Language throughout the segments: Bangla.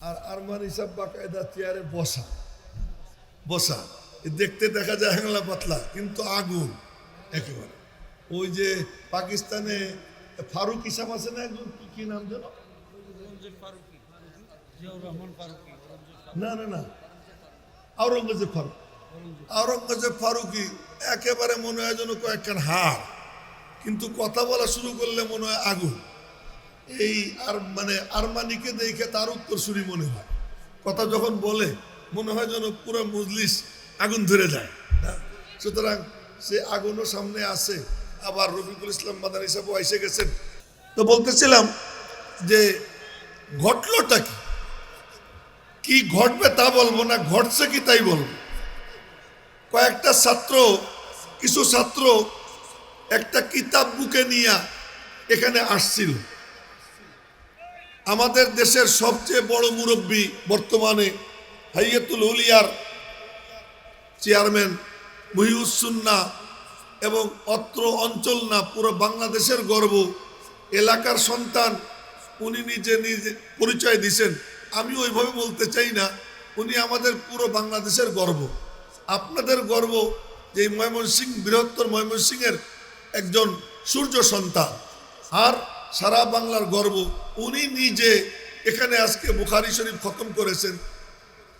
আর আরমান হিসাব বাকায়দা চেয়ারে বসা। বসা। দেখতে দেখা যায় হ্যাংলা পাতলা, কিন্তু আগুন একেবারে। ওই যে পাকিস্তানে ফারুক হিসাব আছে না একজন? কি- কি নাম যেন? না না না। আওরঙ্গজেব ফারুক। আওরঙ্গজেব ফারুকি একেবারে মনে হয় যেন কয়েকখান হাড়। কিন্তু কথা বলা শুরু করলে মনে হয় আগুন। এই আর মানে আরমানিকে দেখে তার উত্তর শুনি মনে হয়। কথা যখন বলে, মনে হয় যেন পুরো মজলিস আগুন ধরে যায়? সুতরাং সে আগুনও সামনে আছে। আবার রফিকুল ইসলাম মাদান হিসাবেও এসে গেছেন। তো বলতেছিলাম যে, ঘটলোটা কি? কি ঘটবে তা বলব না, ঘটছে কি তাই বলব? কয়েকটা ছাত্র, কিছু ছাত্র একটা কিতাব বুকে নিয়ে এখানে আসছিল। আমাদের দেশের সবচেয়ে বড় মুরব্বী বর্তমানে হাইয়াতুল উলিয়ার চেয়ারম্যান মহিউসুন্না এবং অত্র অঞ্চল না, পুরো বাংলাদেশের গর্ব। এলাকার সন্তান উনি নিজে নিজে পরিচয় দিছেন। আমি ওইভাবে বলতে চাই না, উনি আমাদের পুরো বাংলাদেশের গর্ব। আপনাদের গর্ব যে এই ময়মনসিংহ, বৃহত্তর ময়মনসিংহের একজন সূর্য সন্তান। আর সারা বাংলার গর্ব। উনি নিজে এখানে আজকে বুখারি শরীফ খতম করেছেন।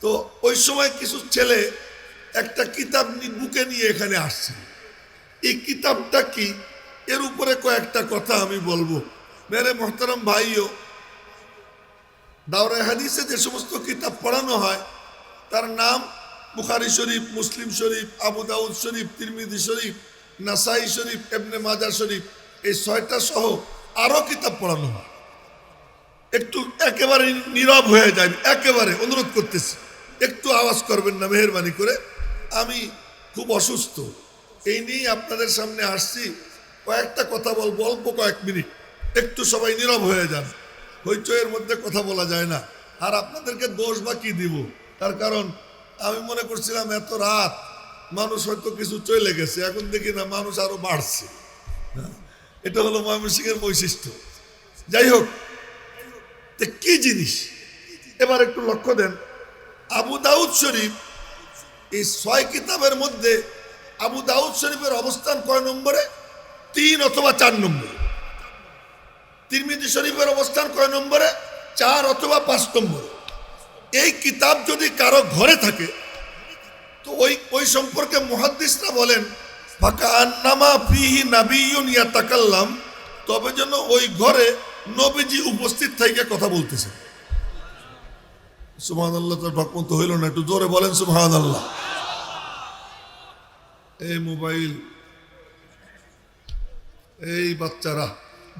তো ওই সময় কিছু ছেলে একটা কিতাব বুকে নিয়ে এখানে আসছে। এই কিতাবটা কি? এর উপরে কয়েকটা কথা আমি বলব। মেরে মোহতারাম ভাইও দাওরা হাদিসে যে সমস্ত কিতাব পড়ানো হয়, তার নাম বুখারি শরীফ, মুসলিম শরীফ, আবু দাউদ শরীফ, তিরমিদি শরীফ, নাসাই শরীফ এবনে মাজার শরীফ, এই ছয়টা সহ আরও কিতাব পড়ানো হয়। একটু একেবারে নীরব হয়ে যায় একেবারে অনুরোধ করতেছি, একটু আওয়াজ করবেন না, মেহরবানি করে। আমি খুব অসুস্থ, এই নিয়েই আপনাদের সামনে আসছি। কয়েকটা কথা বলব, অল্প কয়েক মিনিট। একটু সবাই নীরব হয়ে যান। হইচয়ের মধ্যে কথা বলা যায় না। আর আপনাদেরকে দোষ বা কি দিব? তার কারণ আমি মনে করছিলাম এত রাত মানুষ হয়তো কিছু চলে গেছে, এখন দেখি না মানুষ আরও বাড়ছে। এটা হলো ময়মনসিংহের বৈশিষ্ট্য। যাই হোক কি জিনিস? এবার একটু লক্ষ্য দেন। আবু দাউদ শরীফ এই ছয় কিতাবের মধ্যে আবু দাউদ শরীফের অবস্থান কয় নম্বরে? তিন অথবা চার নম্বরে। তিরমিজি শরীফের অবস্থান কয় নম্বরে? চার অথবা পাঁচ নম্বরে। এই কিতাব যদি কারও ঘরে থাকে, তো ওই ওই সম্পর্কে মুহাদ্দিসরা বলেন ফাঁকা ফিহি তবে যেন ওই ঘরে নবীজি উপস্থিত থেকে কথা বলতেছে। সুবহান আল্লাহ তার ভাগমন্ত হইল না, একটু জোরে বলেন সুবহান আল্লাহ এই মোবাইল, এই বাচ্চারা,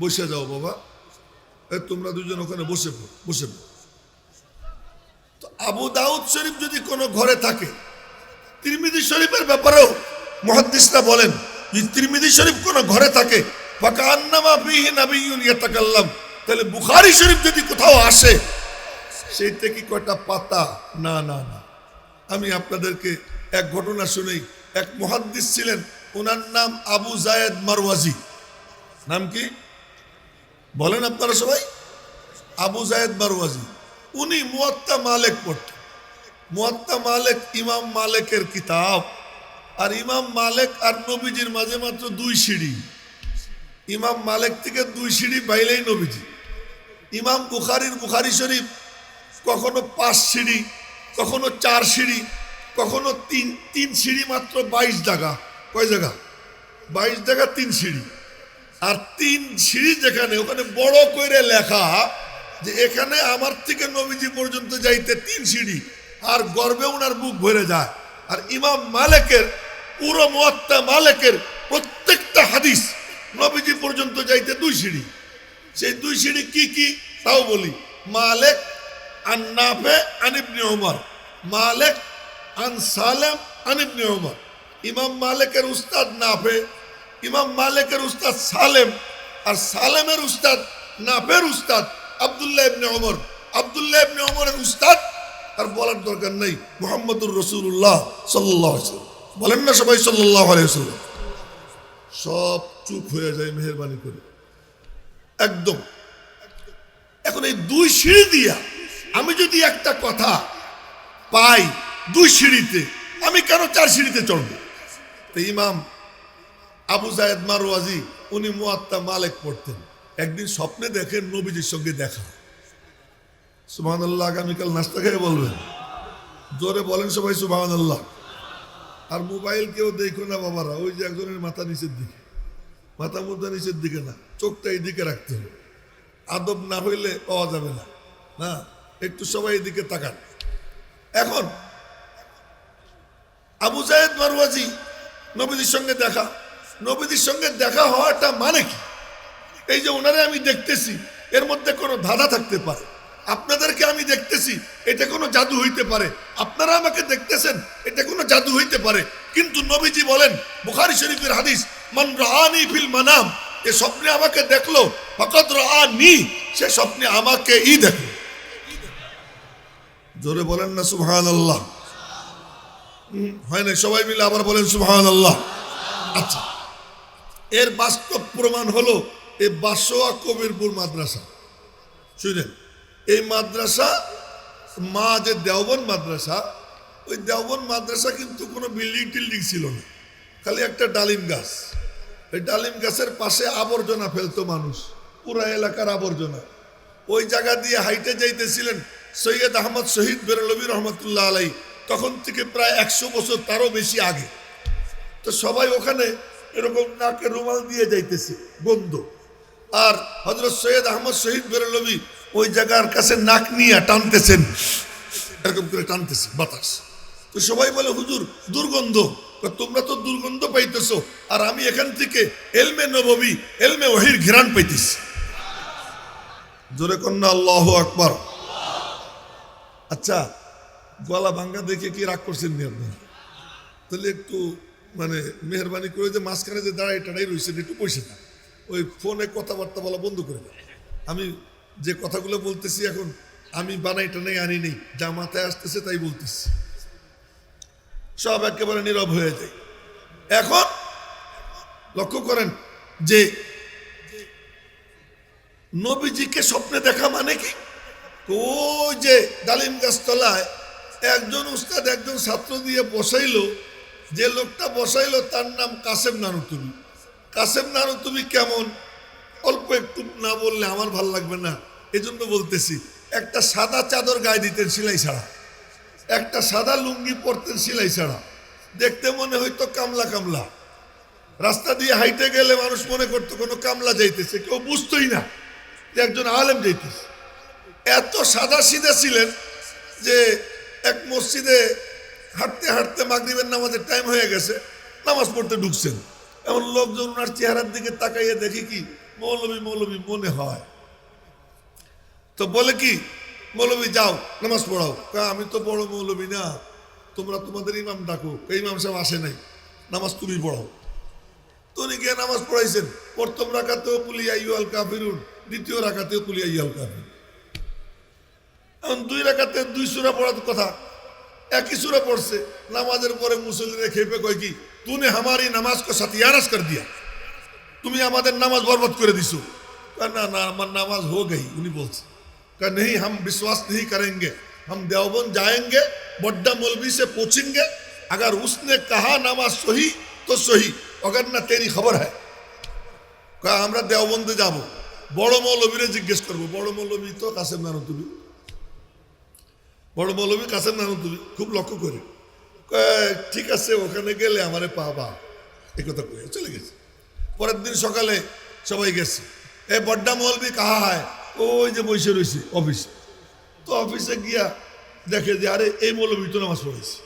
বসে যাও বাবা। এই তোমরা দুজন ওখানে বসে বসে। তো আবু দাউদ শরীফ যদি কোনো ঘরে থাকে তিরমিদি শরীফের ব্যাপারেও মহাদ্দিসরা বলেন যে তিরমিদি শরীফ কোনো ঘরে থাকে? তাহলে বুখারি শরীফ যদি কোথাও আসে সেইটা কি কয়টা পাতা? না না না। আমি আপনাদেরকে এক ঘটনা শুনেই, এক মহাদ্দিস ছিলেন, ওনার নাম আবু জায়েদ মারওয়াজি। নাম কি? বলেন আপনারা সবাই। আবু জায়েদ মারওয়াজি। উনি মুয়াত্তা মালেক পড়তেন। মুয়াত্তা মালেক ইমাম মালেকের কিতাব। আর ইমাম মালেক আর নবীজির মাঝে মাত্র দুই সিঁড়ি। ইমাম মালেক থেকে দুই সিঁড়ি বাইলেই নবীজি। ইমাম বুখারির বুখারি শরীফ কখনো পাঁচ সিঁড়ি, কখনো চার সিঁড়ি, কখনো তিন তিন সিঁড়ি মাত্র বাইশ জায়গা কয় জায়গা বাইশ জায়গা তিন সিঁড়ি। আর তিন সিঁড়ি যেখানে, ওখানে বড় করে লেখা যে এখানে আমার থেকে নবীজি পর্যন্ত যাইতে তিন সিঁড়ি, আর গর্বে ওনার বুক ভরে যায়। আর ইমাম মালেকের পুরো মোয়াত্তা মালেকের প্রত্যেকটা হাদিস নবীজি পর্যন্ত যাইতে দুই সিঁড়ি। সেই দুই সিঁড়ি কি কি তাও বলি। মালেক আন নাফে আনিবনে ওমর মালেক আন সালেম আনিবনে ওমর ইমাম মালেকের উস্তাদ নাফে, ইমাম মালেকের উস্তাদ সালেম আর সালেমের উস্তাদ নাফের উস্তাদ আব্দুল্লাহ ইবনে ওমর আব্দুল্লাহ ইবনে ওমরের উস্তাদ আর বলার দরকার নেই, মোহাম্মদুর রসুল্লাহ সাল্লাহ বলেন না সবাই সাল্লাহ সব চুপ হয়ে যায়, মেহরবানি করে। একদম। এখন এই দুই সিঁড়ি দিয়া আমি যদি একটা কথা পাই দুই সিঁড়িতে, আমি কেন চার সিঁড়িতে চড়ব? তো ইমাম আবু জায়দ মারওয়াজি, উনি মুয়াত্তা মালেক পড়তেন। একদিন স্বপ্নে দেখেন নবীজির সঙ্গে দেখা। সুবহান আল্লাহ আগামীকাল নাস্তা খেয়ে বলবেন। জোরে বলেন সবাই সুবহান আল্লাহ আর মোবাইল কেউ দেখো না বাবারা, ওই যে একজনের মাথা নিচের দিকে। মাথা মুদ্রা নিচের দিকে না, চোখটা এই দিকে রাখতে হবে। আদব না হইলে পাওয়া যাবে না। না, একটু সবাই এদিকে তাকান। এখন, আবু জায়েদ মারওয়াজি নবীদের সঙ্গে দেখা। নবীদের সঙ্গে দেখা হওয়াটা মানে কি? এই যে ওনারে আমি দেখতেছি, এর মধ্যে কোনো ধাঁধা থাকতে পারে। আপনাদেরকে আমি দেখতেছি এটা কোনো জাদু হইতে পারে। আপনারা আমাকে দেখতেছেন এটা কোনো জাদু হইতে পারে। কিন্তু নবীজি বলেন বুখারি শরীফের হাদিস মান রাআনি ফিল মানাম এ স্বপ্নে আমাকে দেখল ফকত রাআনি সে স্বপ্নে আমাকে ই দেখল জোরে বলেন না সুবহানাল্লাহ। হুম, হয় না সবাই মিলে আবার বলেন সুবহানাল্লাহ। আচ্ছা এর বাস্তব প্রমাণ হলো এই বাসোয়া কবিরপুর মাদ্রাসা। শুনেন এই মাদ্রাসা, মা যে দেওবন মাদ্রাসা, ওই দেওবন মাদ্রাসা কিন্তু কোনো বিল্ডিং টিল্ডিং ছিল না। খালি একটা ডালিম গাছ। এই ডালিম গাছের পাশে আবর্জনা ফেলতো মানুষ। পুরা এলাকার আবর্জনা। ওই জায়গা দিয়ে হাইটে যাইতেছিলেন সৈয়দ আহমদ শহীদ বেরলবী রহমতুল্লাহ আলাই তখন থেকে প্রায় একশো বছর তারও বেশি আগে। তো সবাই ওখানে এরকম নাকে রুমাল দিয়ে যাইতেছে, গন্ধ। আর হজরত সৈয়দ আহমদ শহীদ বেরলবি ওই জায়গার কাছে নাক নিয়ে টানতেছেন। এরকম করে টানতেছে বাতাস। তো সবাই বলে, হুজুর, দুর্গন্ধ। তোমরা তো দুর্গন্ধ পাইতেছো। আর আমি এখান থেকে এলমে নববী, এলমে ওহির ঘেরান পাইতেছি। জোরে কন্যা, আল্লাহ আকবার। আচ্ছা গলা ভাঙ্গা দেখে কি রাগ করছেন নি আপনারা? তাহলে একটু মানে মেহরবানি করে যে মাঝখানে যে দাঁড়াই টাড়াই রয়েছেন একটু বসে থাক। ওই ফোনে কথাবার্তা বলা বন্ধ করে দেন। আমি যে কথাগুলো বলতেছি এখন, আমি বানাই টানাই আনি নেই যা মাথায় আসতেছে তাই বলতেছি। সব একেবারে নীরব হয়ে যায়। এখন লক্ষ্য করেন যে নবীজিকে স্বপ্নে দেখা মানে কি? ওই যে ডালিম গাছতলায় একজন উস্তাদ, একজন ছাত্র দিয়ে বসাইলো, যে লোকটা বসাইলো তার নাম কাসেম নানুতুবি। কাসেম নানুতুবি কেমন? অল্প একটু না বললে আমার ভালো লাগবে না। এই জন্য বলতেছি, একটা সাদা চাদর গায়ে দিতেন সিলাই ছাড়া। একটা সাদা লুঙ্গি পরতেন সিলাই ছাড়া। দেখতে মনে হইতো কামলা কামলা। রাস্তা দিয়ে হাইটে গেলে মানুষ মনে করতো কোনো কামলা যাইতেছে, কেউ বুঝতোই না যে একজন আলেম যাইতেছে। এত সাদা সিধা ছিলেন যে এক মসজিদে হাঁটতে হাঁটতে মাগরিবের নামাজের টাইম হয়ে গেছে, নামাজ পড়তে ঢুকছেন। এমন লোকজন ওনার চেহারার দিকে তাকাইয়ে দেখি কি মৌলবী মৌলবী মনে হয়। তো বলে কি, মৌলবী, যাও, নামাজ পড়াও। আমি তো বড় মৌলবী না। তোমরা তোমাদের ইমাম ডাকো কই ইমাম সাহেব আসে নাই। নামাজ তুমি পড়াও। উনি গিয়ে নামাজ পড়াইছেন। প্রথম রাখাতেও কুলিয়া ইউল কাফিরুন, দ্বিতীয় রাখাতেও কুলিয়া ইউল কাফির এখন দুই রাখাতে দুই সুরা পড়ার কথা, একই সুরা পড়ছে। নামাজের পরে মুসল্লিরা খেপে কয় কি, তুনে হামারি নামাজ কো সাতিয়ানাস কর দিয়া। তুমি আমাদের নামাজ বরবাদ করে দিছো। না না, আমার নামাজ হো গই উনি বলছে। कहा नहीं हम विश्वास नहीं करेंगे हम देवबंद जाएंगे बड्डा मौलवी से पूछेंगे अगर उसने कहा नमाज सही तो सही अगर ना तेरी खबर है कहा আমরা দেওবন্দে যাব বড় মৌলবীরে জিজ্ঞেস করবো বড় মৌলবী তো কাসেম নানতুবি বড় মৌলবী কাসেম নানতুবি খুব লক্ষ্য করে কয়, ঠিক আছে ওখানে গেলে আমারে পাবা এই কথা কয়ে চলে গেছে পরের দিন সকালে সবাই গেছে এ বড্ডা মৌলবী কাহা হয় ওই যে বসে রয়েছে অফিসে তো অফিসে গিয়া দেখে যে, আরে, এই মৌলবী তো নামাজ পড়েছে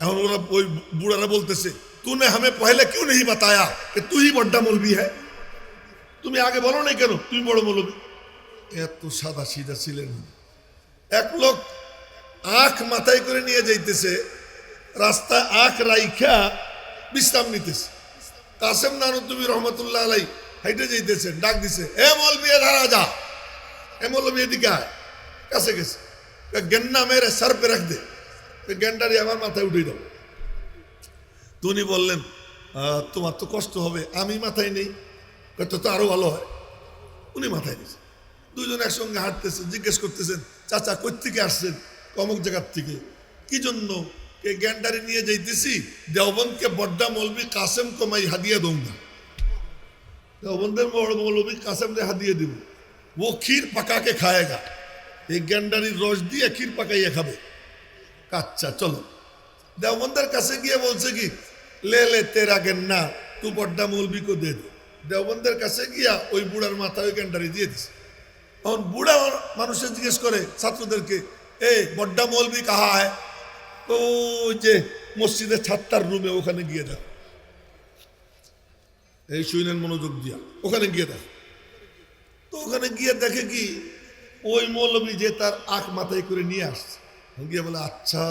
এখন ওরা ওই বুড়ারা বলতেছে তুনে হামে পহেলা কেউ নেই বাতায়া যে তুই বড্ডা মৌলবি হ্যাঁ? তুমি আগে বলো না কেন? তুমি বড় মৌলবি। এত সাদা সিদা ছিলেন। এক লোক আখ মাথায় করে নিয়ে যাইতেছে, রাস্তায় আখ রাইখা বিশ্রাম নিতেছে। কাসেম তুমি রহমতুল্লাহ আলাই হাইটে যাইতেছেন, ডাক দিছে, এ মলবি ধারা যা। এ মৌলবি এদিকে কাছে গেছে। গেন্না মেরে সর পে রাখ দে। গেন্ডারি আমার মাথায় উঠে দাও। তো উনি বললেন তোমার তো কষ্ট হবে, আমি মাথায় নেই। কত তো আরও ভালো হয়। উনি মাথায় নিয়েছে। দুজন একসঙ্গে হাঁটতেছেন জিজ্ঞেস করতেছেন, চাচা থেকে আসছেন? অমুক জায়গার থেকে। কি জন্য? কে গ্যান্ডারি নিয়ে যাইতেছি, দেওবন্দকে বড্ডা মলবি কাসেম কমাই হাদিয়া দৌঙ্গা। দেওবন্দের বড় মৌলবী কাসেম রে হাদিয়ে দিব ও ক্ষীর পাকাকে খায়েগা এই গ্যান্ডারির রস দিয়ে ক্ষীর পাকাইয়ে খাবে আচ্ছা চলো দেওবন্দের কাছে গিয়ে বলছে কি লে লে তেরা গেন্না তু বড্ডা মৌলবী কো দে দেওবন্দের কাছে গিয়া ওই বুড়ার মাথায় ওই গ্যান্ডারি দিয়ে দিছে তখন বুড়া মানুষের জিজ্ঞেস করে ছাত্রদেরকে এ বড্ডা মৌলবী কাহা হয় ওই যে মসজিদের ছাত্তার রুমে ওখানে গিয়ে দেখ এই শুইলেন মনোযোগ দিয়া ওখানে গিয়ে দেখ তো ওখানে গিয়ে দেখে কি ওই মৌলবী যে তার আখ মাথায় করে নিয়ে আসছে গিয়ে বলে अच्छा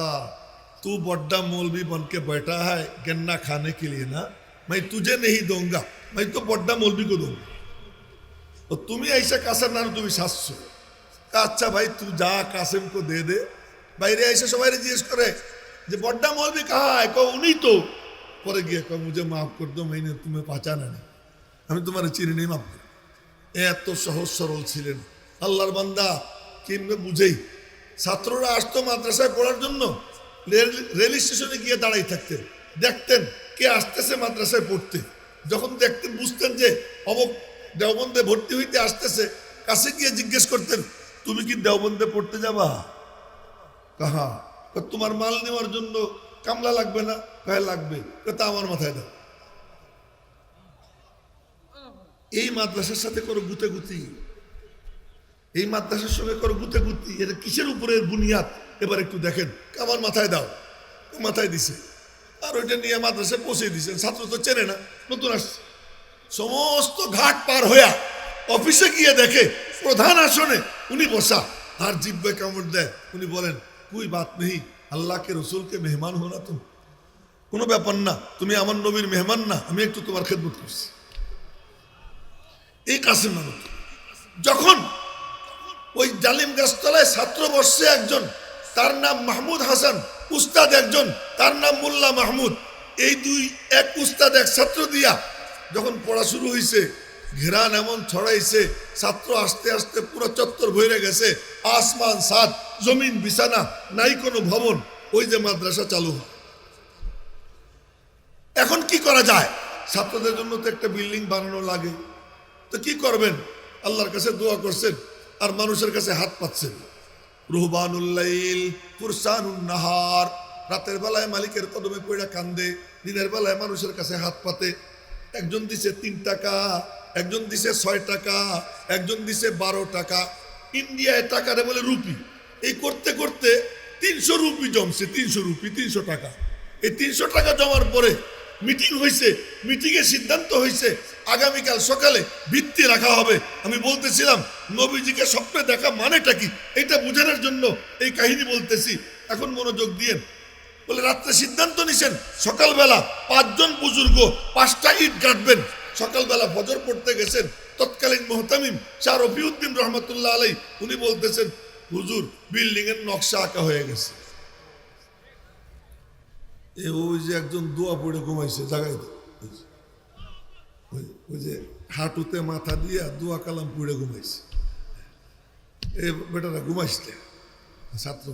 तू बड्डा मौलवी बन के बैठा है गन्ना खाने के लिए ना मैं तुझे नहीं दूंगा मैं तो बड्डा मौलवी को दूंगा और तुम्हें ऐसा कासर ना তুমি শাসছো আচ্ছা ভাই তুই যা কাসেমকে দে দে বাইরে এসে সবাই জিজ্ঞেস করে যে বড্ডা মৌলবী কাহা है কো উনি তো পরে গিয়ে কয়, মুঝে মাফ করে দো মাইনে তুমি পাচানা নেই। আমি তোমার চিনি নেই, মাফ এত সহজ সরল ছিলেন। আল্লাহর বান্দা কিনবে বুঝেই। ছাত্ররা আসতো মাদ্রাসায় পড়ার জন্য, রেল স্টেশনে গিয়ে দাঁড়াই থাকতেন। দেখতেন কে আসতেছে মাদ্রাসায় পড়তে। যখন দেখতেন, বুঝতেন যে অবক দেওবন্দে ভর্তি হইতে আসতেছে, কাছে গিয়ে জিজ্ঞেস করতেন, তুমি কি দেওবন্দে পড়তে যাবা? কাহা তোমার মাল নেওয়ার জন্য কামলা লাগবে না? কয়, লাগবে। তা আমার মাথায় দাও। এই মাদ্রাসার সাথে করো গুতে গুতি এই মাদ্রাসার সঙ্গে করো গুতে গুতি এটা কিসের উপরে বুনিয়াদ? এবার একটু দেখেন। আমার মাথায় দাও। মাথায় দিছে। আর ওইটা নিয়ে মাদ্রাসায় পৌঁছে দিছেন ছাত্র তো চেনে না। নতুন আসছে। সমস্ত ঘাট পার হইয়া অফিসে গিয়ে দেখে প্রধান আসনে উনি বসা। আর জিব্বে কামড় দেয়। উনি বলেন, কুই বাত নেই আল্লাহকে, রসুলকে মেহমান হো না তুমি। কোনো ব্যাপার না, তুমি আমার নবীর মেহমান না, আমি একটু তোমার খেদমত করছি। এই কাসিম নামক। যখন ওই জালিম গাছতলায় ছাত্র বসছে একজন, তার নাম মাহমুদ হাসান, উস্তাদ একজন, তার নাম মোল্লা মাহমুদ, এই দুই এক উস্তাদ এক ছাত্র দিয়া যখন পড়া শুরু হয়েছে ঘেরান এমন ছড়াইছে, ছাত্র আস্তে আস্তে পুরো চত্বর ভরে গেছে, আসমান সাত জমিন, বিছানা, নাই কোনো ভবন, ওই যে মাদ্রাসা চালু এখন কি করা যায়? ছাত্রদের জন্য তো একটা বিল্ডিং বানানো লাগে। তো কি করবেন? আল্লাহর কাছে দোয়া করছেন, আর মানুষের কাছে হাত পাচ্ছেন রুহবানুল্লাইল নাহার। রাতের বেলায় মালিকের কদমে পড়া কান্দে, দিনের বেলায় মানুষের কাছে হাত পাতে। একজন দিছে তিন টাকা, একজন দিছে ছয় টাকা, একজন দিছে বারো টাকা। ইন্ডিয়ায় টাকারে বলে রুপি। এই করতে করতে তিনশো রুপি জমছে, তিনশো রুপি, তিনশো টাকা। এই তিনশো টাকা জমার পরে মিটিং হয়েছে মিটিংয়ে সিদ্ধান্ত হয়েছে আগামীকাল সকালে ভিত্তি রাখা হবে। আমি বলতেছিলাম, নবীজিকে স্বপ্নে দেখা মানেটা কি? এটা বোঝানোর জন্য এই কাহিনী বলতেছি। এখন মনোযোগ দিয়েন। বলে, রাত্রে সিদ্ধান্ত নিছেন, সকালবেলা পাঁচজন বুজুর্গ পাঁচটা ইট গাঁটবেন সকালবেলা ফজর পড়তে গেছেন, তৎকালীন মোহতামিম শাহ রফিউদ্দিন রহমতুল্লাহ আলাই উনি বলতেছেন হুজুর বিল্ডিং এর নকশা আঁকা হয়ে গেছে। এ ওই যে একজন দোয়া পড়ে ঘুমাইছে, জাগাই ওই যে হাঁটুতে মাথা দিয়া দোয়া কালাম পড়ে ঘুমাইছে। এ বেটারা ঘুমাইছে ছাত্র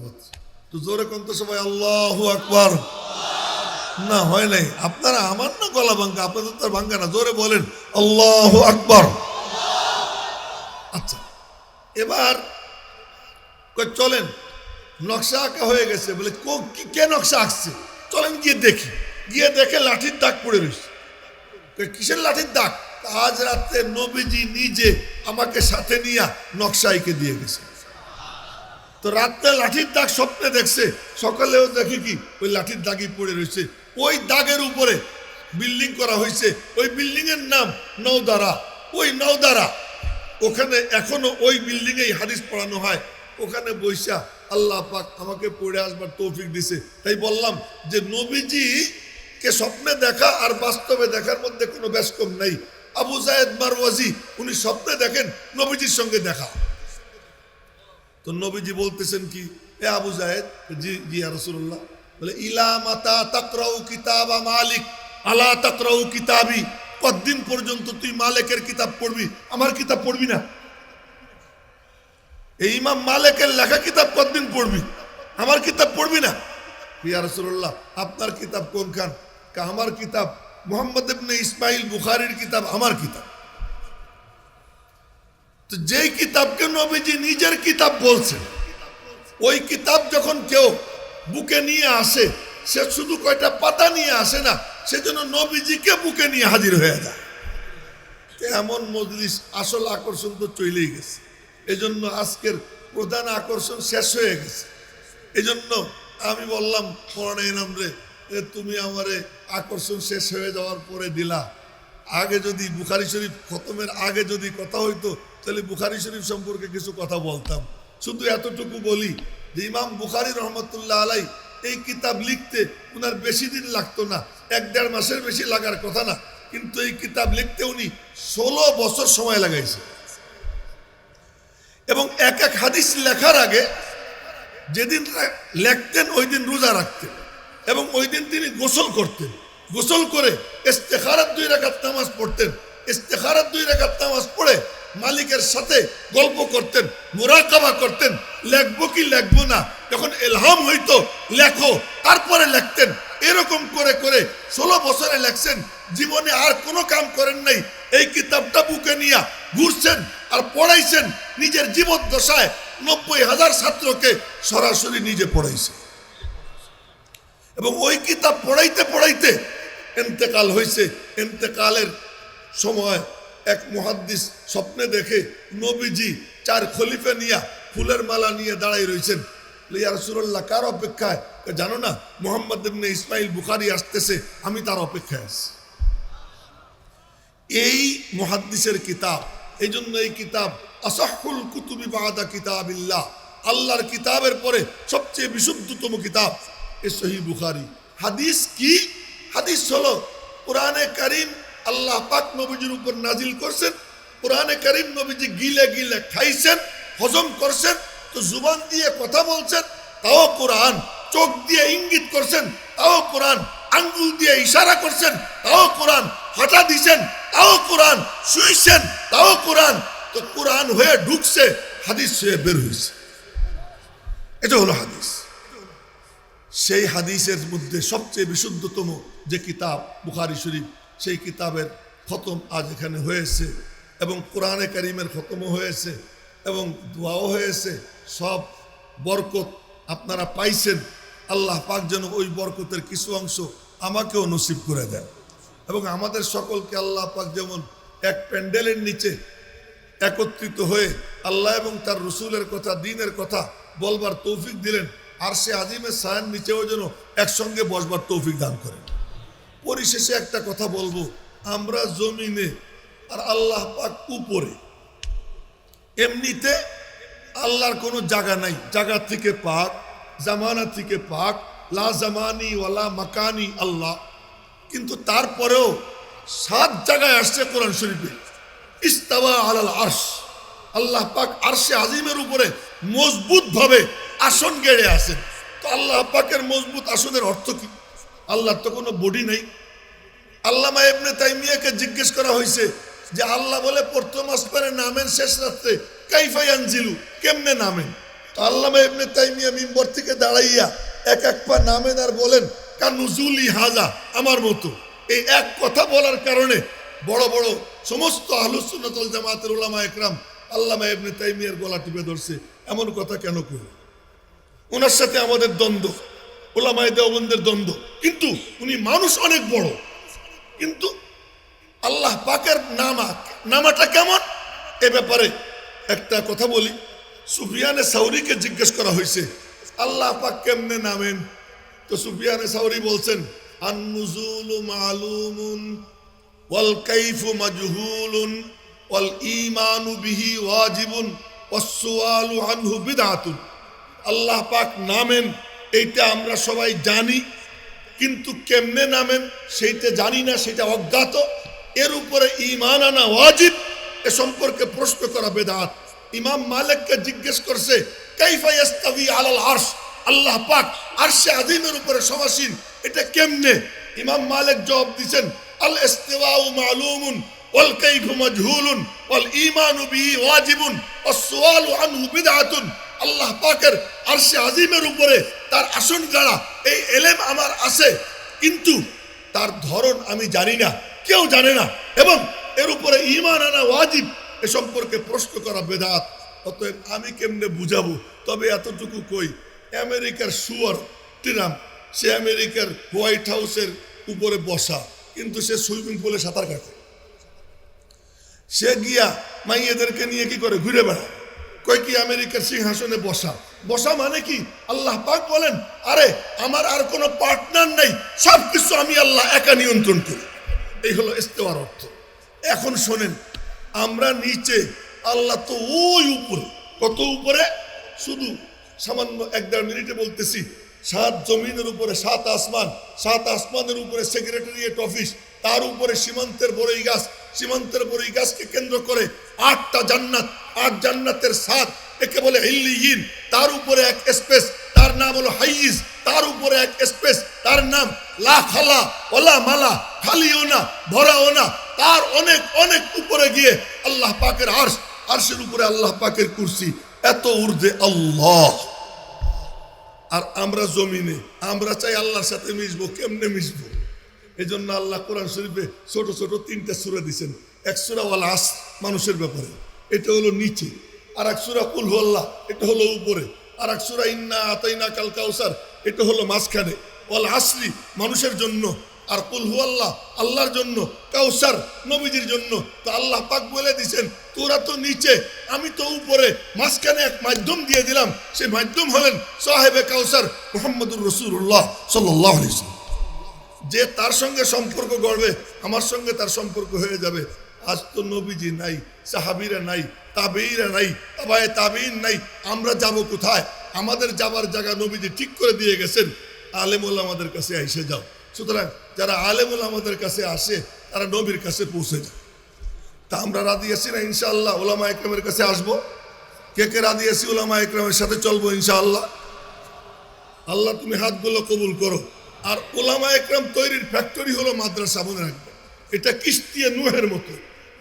তো জোরে কন্ত সবাই, আল্লাহ আকবার। না, হয় নাই। আপনারা আমার না গলা ভাঙ্গা? আপনাদের তো আর ভাঙ্গা না। জোরে বলেন, আল্লাহ আকবার। আচ্ছা এবার চলেন। নকশা আঁকা হয়ে গেছে। বলে, কো- নকশা আঁকছে? চলেন গিয়ে দেখি। গিয়ে দেখে লাঠির দাগ পড়ে রয়েছে কিসের লাঠির দাগ? আজ রাতে নবীজি নিজে আমাকে সাথে নিয়ে নকশা এঁকে দিয়ে গেছে। তো রাত্রে লাঠির দাগ স্বপ্নে দেখছে। সকালেও দেখে কি, ওই লাঠির দাগই পড়ে রয়েছে ওই দাগের উপরে বিল্ডিং করা হয়েছে ওই বিল্ডিং এর নাম নৌদারা ওই নৌদারা ওখানে এখনও ওই বিল্ডিং এই হাদিস পড়ানো হয়। ওখানে বৈশা আল্লাহ পাক আমাকে পড়ে আসবার তৌফিক দিছে। তাই বললাম যে নবীজি কে স্বপ্নে দেখা আর বাস্তবে দেখার মধ্যে কোনো ব্যস্কম নাই। আবু জায়েদ মারওয়াজি, উনি স্বপ্নে দেখেন নবীজির সঙ্গে দেখা। তো নবীজি বলতেছেন কি, এ আবু জাহেদ জি জি রসুল্লাহ বলে, ইলা মাতা তাকরাউ কিতাবা মালিক, আলা তাকরাউ কিতাবি। কতদিন পর্যন্ত তুই মালিকের কিতাব পড়বি? আমার কিতাব পড়বি না। এই ইমাম মালিকের লেখা কিতাব কতদিন পড়বি? আমার কিতাব পড়বি না? ইয়া রাসূলুল্লাহ, আপনার কিতাব কোনখান? কা আমার কিতাব, মোহাম্মদ ইবনে ইসমাইল বুখারীর কিতাব, আমার কিতাব। তো যেই কিতাবকে নবীজি নিজের কিতাব বলছেন, ওই কিতাব যখন কেউ বুকে নিয়ে আসে, সে শুধু কয়টা পাতা নিয়ে আসে না, সেজন্য নবীজিকে বুকে নিয়ে হাজির হয়ে যায়। এমন মজলিস আসল আকর্ষণ তো চলেই গেছে। এজন্য আজকের প্রধান আকর্ষণ শেষ হয়ে গেছে। এজন্য আমি বললাম পড়ানে নাম রে তুমি আমারে আকর্ষণ শেষ হয়ে যাওয়ার পরে দিলা। আগে যদি বুখারি শরীফ খতমের আগে যদি কথা হইতো, তাহলে বুখারি শরীফ সম্পর্কে কিছু কথা বলতাম। শুধু এতটুকু বলি যে ইমাম বুখারি রহমতুল্লাহ আলাই এই কিতাব লিখতে ওনার বেশি দিন লাগতো না, এক দেড় মাসের বেশি লাগার কথা না। কিন্তু এই কিতাব লিখতে উনি ষোলো বছর সময় লাগাইছে। এবং এক এক হাদিস লেখার আগে যেদিন লেখতেন ওই দিন রোজা রাখতেন এবং ওই দিন তিনি গোসল করতেন। গোসল করে ইস্তেখারাত দুই রাকাত নামাজ পড়তেন। ইস্তেখারাত দুই রাকাত নামাজ পড়ে মালিকের সাথে গল্প করতেন, মোরাকাবা করতেন, লেখবো কি লেখবো না। যখন এলহাম হইতো, লেখো, তারপরে লেখতেন। এরকম করে করে ষোলো বছরে লেখছেন। জীবনে আর কোনো কাম করেন নাই। এই কিতাবটা বুকে নিয়ে ঘুরছেন আর পড়াইছেন, নিজের জীবন দশায় নব্বই হাজার ছাত্রকে সরাসরি নিজে পড়াইছে। এবং ওই কিতাব পড়াইতে পড়াইতে এন্তেকাল হয়েছে এন্তেকালের সময় এক মুহাদ্দিস স্বপ্নে দেখে নবীজি চার খলিফা নিয়া ফুলের মালা নিয়ে দাঁড়াই রয়েছেন ইয়া রাসূলুল্লাহ, কার অপেক্ষায়? জানো না, মোহাম্মদ ইসমাইল বুখারি আসতেছে, আমি তার অপেক্ষায় আছি। এই মুহাদ্দিসের কিতাব, এই জন্য এই কিতাব, আসাহুল কুতুবি কিতাব কিতাবিল্লাহ, আল্লাহর কিতাবের পরে সবচেয়ে বিশুদ্ধতম কিতাব, এ সহি বুখারি। হাদিস কি? হাদিস হলো, কোরআনে কারিম আল্লাহ পাক নবীজির উপর নাজিল করছেন, কোরআনে কারিম নবীজি গিলে গিলে খাইছেন, হজম করছেন, তো জুবান দিয়ে কথা বলছেন, তাও কোরআন, চোখ দিয়ে ইঙ্গিত করছেন, তাও কোরআন আঙ্গুল দিয়ে ইশারা করছেন, তাও কোরআন। হাঁটা দিছেন, তাও কোরআন। শুইছেন, তাও কোরআন। তো কোরআন হয়ে ঢুকছে, হাদিস হয়ে বের হয়েছে এটা হলো হাদিস। সেই হাদিসের মধ্যে সবচেয়ে বিশুদ্ধতম যে কিতাব বুখারি শরীফ, সেই কিতাবের খতম আজ এখানে হয়েছে এবং কোরআনে কারিমের খতমও হয়েছে এবং দোয়াও হয়েছে। সব বরকত আপনারা পাইছেন। আল্লাহ পাক যেন ওই বরকতের কিছু অংশ আমাকেও নসিব করে দেন। এবং আমাদের সকলকে আল্লাহ পাক যেমন এক প্যান্ডেলের নিচে একত্রিত হয়ে আল্লাহ এবং তার রসুলের কথা, দিনের কথা বলবার তৌফিক দিলেন আর সে আজিমের সায়ের নিচেও যেন একসঙ্গে বসবার তৌফিক দান করেন। পরিশেষে একটা কথা বলব, আমরা জমিনে আর আল্লাহ পাক উপরে, এমনিতে আল্লাহর কোনো জায়গা নাই, জায়গা থেকে পাক জামানা থেকে পাক, লা জামানি ওয়ালা মাকানি আল্লাহ। কিন্তু তারপরেও সাত জায়গায় আসছে কোরআন শরীফে। ইস্তাওয়া আলাল আরশ। আল্লাহ পাক আরশে আজিমের উপরে মজবুত ভাবে আসন গেড়ে আছেন। তো আল্লাহ পাকের মজবুত আসনের অর্থ কি? আল্লাহর তো কোনো বডি নেই। আল্লামা ইবনে তাইমিয়াকে জিজ্ঞেস করা হয়েছে যে আল্লাহ বলে, প্রথম আসমানে নামেন শেষ রাত্রে কাইফাই আনজিলু কেমনে নামেন? আল্লামা ইবনে তাইমিয়া মিম্বর থেকে দাঁড়াইয়া এক এক পা নামেন আর বলেন কানুজুলি হাজা? আমার মতো। এই এক কথা বলার কারণে বড় বড় সমস্ত আহলুসুন্নতল জামাতের ওলামা একরাম আল্লামা ইবনে তাইমিয়ার গলা টিপে ধরছে। এমন কথা কেন কেউ ওনার সাথে আমাদের দ্বন্দ্ব ওলামায় দেওবন্দের দ্বন্দ্ব। কিন্তু উনি মানুষ অনেক বড়। কিন্তু আল্লাহ পাকের নামা, নামাটা কেমন? এ ব্যাপারে একটা কথা বলি। সুফিয়ানে সাউরিকে জিজ্ঞেস করা হয়েছে, আল্লাহ পাক কেমনে নামেন? তো সুফিয়ানে সাউরি বলছেন, আন্নুজুলু মালুমুন, ওয়াল কাইফু মাজহুলুন, ওয়াল ঈমানু বিহি ওয়াজিবুন ওয়াসসুআলু আনহু বিদআতুন আল্লাহ পাক নামেন, এইটা আমরা সবাই জানি, কিন্তু কেমনে নামেন সেইটা জানি না, সেটা অজ্ঞাত। এর উপরে ইমান আনা ওয়াজিব, এ সম্পর্কে প্রশ্ন করা বেদাত। ইমাম মালিককে জিজ্ঞেস করছে আল্লাহ পাক আরশে আযীমের উপরে সমাসীন। এটা কেমনে? ইমাম মালিক জবাব দিছেন আল ইস্তিওয়াউ মালুমুন, ওয়াল কাইফু মাজহুলুন, ওয়াল ঈমানু বিহি ওয়াজিবুন, ওয়াস সুআলু আনহু বিদআতুন। আল্লাহ পাকের আরশে আজিমের উপরে তার আসন গাড়া, এই এলেম আমার আছে, কিন্তু তার ধরন আমি জানি না, কেউ জানে না এবং এর উপরে ঈমান আনা ওয়াজিব। এ সম্পর্কে প্রশ্ন করা বেদাত। অতএব আমি কেমনে বুঝাবো? তবে এতটুকু কই, আমেরিকার সুয়ার টিরাম, সে আমেরিকার হোয়াইট হাউসের উপরে বসা, কিন্তু সে সুইমিং পুলে সাঁতার কাটে। সে গিয়া মাইয়েদেরকে নিয়ে কি করে? ঘুরে বেড়ায়। কয় কি, আমেরিকার সিংহাসনে বসা। বসা মানে কি? আল্লাহ পাক বলেন, আরে, আমার আর কোনো পার্টনার নাই সব কিছু আমি আল্লাহ একা নিয়ন্ত্রণ করি। এই হলো ইস্তেওয়ার অর্থ। এখন শোনেন আমরা নিচে, আল্লাহ তো ওই উপরে। কত উপরে? শুধু সামান্য এক দেড় মিনিটে বলতেছি, সাত জমিনের উপরে সাত আসমান, সাত আসমানের উপরে সেক্রেটারিয়েট অফিস তার উপরে সীমান্তের বড়ই গাছ, সীমান্তের বড়ই গাছকে কেন্দ্র করে আটটা জান্নাত, আট জান্নাতের সাত, একে বলে হিল্লিয়িন তার উপরে এক স্পেস তার নাম হলো হাইজ তার উপরে এক স্পেস তার নাম লা খালা, ওলা মালা, খালিও না, ভরাও না তার অনেক অনেক উপরে গিয়ে আল্লাহ পাকের আর্শ, আর্শের উপরে আল্লাহ পাকের কুরসি। এত ঊর্ধ্বে আল্লাহ। আর আমরা জমিনে, আমরা চাই আল্লাহর সাথে মিশবো, কেমনে মিশবো? এই জন্য আল্লাহ কোরআন শরীফে ছোট ছোট তিনটা সুরা দিচ্ছেন এক সুরা ওয়াল আস মানুষের ব্যাপারে। এটা হলো নিচে আর এক সুরা কুল আল্লাহ, এটা হলো উপরে। আর এক সুরা ইন্না আতাইনা কাল কাউসার, এটা হলো মাঝখানে। ওয়াল আসলি মানুষের জন্য আর কুল আল্লাহ আল্লাহর জন্য, কাউসার, নবীজির জন্য। তো আল্লাহ পাক বলে দিছেন, তোরা তো নিচে, আমি তো উপরে, মাঝখানে এক মাধ্যম দিয়ে দিলাম। সেই মাধ্যম হলেন সাহেবে কাউসার মোহাম্মদুর রসুল্লাহ সাল্লাহ যে তার সঙ্গে সম্পর্ক গড়বে, আমার সঙ্গে তার সম্পর্ক হয়ে যাবে। আজ তো নবীজি নাই, সাহাবিরা নাই তাবেইরা নাই, তাবায় তাবেইন নাই, আমরা যাব কোথায়? আমাদের যাবার জায়গা নবীজি ঠিক করে দিয়ে গেছেন। আলেমুল আমাদের কাছে এসে যাও। সুতরাং যারা আলেমুল আমাদের কাছে আসে, তারা নবীর কাছে পৌঁছে যায়। তা আমরা রাজি আছি না, ইনশাআল্লাহ? ওলামা একরামের কাছে আসব। কে কে রাজি আছি ওলামা একরামের সাথে চলবো, ইনশাআল্লাহ? আল্লাহ, তুমি হাতগুলো কবুল করো। আর ওলামা একরাম তৈরির ফ্যাক্টরি হলো মাদ্রাসা, মনে রাখবে। এটা কিস্তিয়ে নুহের মতো।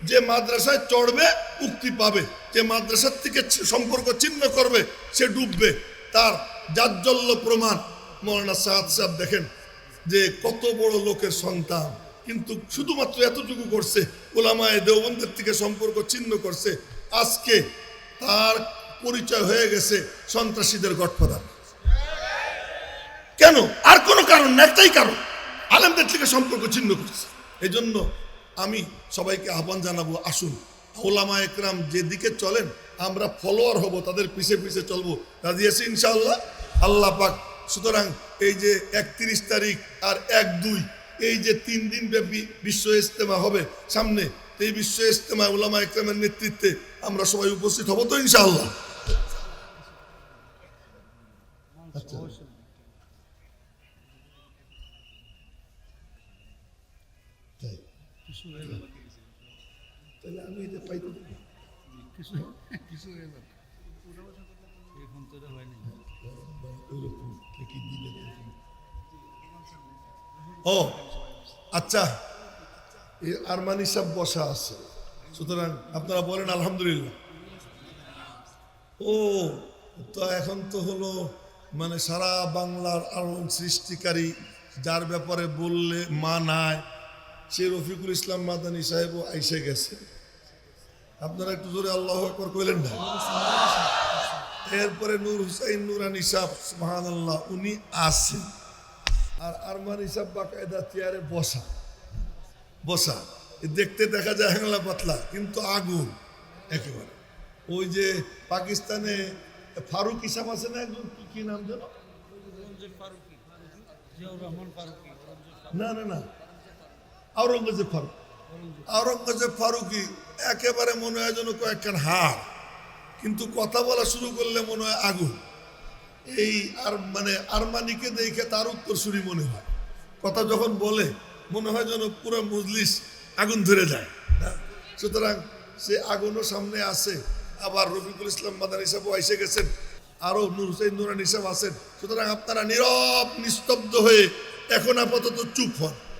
যে মাদ্রাসায় চড়বে মুক্তি পাবে। যে মাদ্রাসার থেকে সম্পর্ক ছিন্ন করবে, সে ডুববে। তার জাজ্জল্য প্রমাণ। মৌলানা সাহাদ সাহেব দেখেন যে কত বড় লোকের সন্তান, কিন্তু শুধুমাত্র এতটুকু করছে, ওলামায় দেওবন্দের থেকে সম্পর্ক ছিন্ন করছে। আজকে তার পরিচয় হয়ে গেছে সন্ত্রাসীদের গঠফাদার কেন? আর কোনো কারণ না একটাই কারণ, আলেমদের থেকে সম্পর্ক ছিন্ন করছে। এই জন্য আমি সবাইকে আহ্বান জানাব, আসুন ওলামা একরাম যেদিকে চলেন, আমরা ফলোয়ার হব, তাদের পিছে পিছে চলবো। রাজি আছি ইনশাআল্লাহ? আল্লাহ পাক সুতরাং এই যে একত্রিশ তারিখ আর এক দুই এই যে তিন দিন ব্যাপী বিশ্ব ইজতেমা হবে সামনে এই বিশ্ব ইজতেমা ওলামা একরামের নেতৃত্বে আমরা সবাই উপস্থিত হব তো ইনশাআল্লাহ। আচ্ছা। হয়ে তাহলে আমি এটা পাইতে কিছু কিছু এখন তো এটা হয়নি। ও আচ্ছা আরমানি সব বসা আছে। সুতরাং আপনারা বলেন আলহামদুলিল্লাহ। ও, তো এখন তো হলো মানে সারা বাংলার আলোড়ন সৃষ্টিকারী, যার ব্যাপারে বললে মানায় সে রফিকুল ইসলাম মাদানী সাহেবও আইসে গেছে। আপনারা একটু জোরে আল্লাহ কইলেন না? এরপরে নূর হুসাইন নুরানি সাহ মহান আল্লাহ উনি আছেন। আর আরমান হিসাব বাকায়দা চেয়ারে বসা। বসা। দেখতে দেখা যায় হ্যাংলা পাতলা কিন্তু আগুন একেবারে। ওই যে পাকিস্তানে ফারুক হিসাব আছে না একজন? কি- কি নাম যেন? না না না। আওরঙ্গজেব ফারুক। আওরঙ্গজেব ফারুকি একেবারে মনে হয় যেন কয়েকখান হাড়। কিন্তু কথা বলা শুরু করলে মনে হয় আগুন। এই আর মানে আরমানিকে দেখে তার উত্তর শুনি মনে হয়। কথা যখন বলে, মনে হয় যেন পুরো মজলিস আগুন ধরে যায়? সুতরাং সে আগুনও সামনে আছে। আবার রফিকুল ইসলাম মাদান হিসাবও এসে গেছেন। আরও নুর হুসেন নুরান হিসাব আছেন। সুতরাং আপনারা নীরব, নিস্তব্ধ হয়ে এখন আপাতত চুপ হন।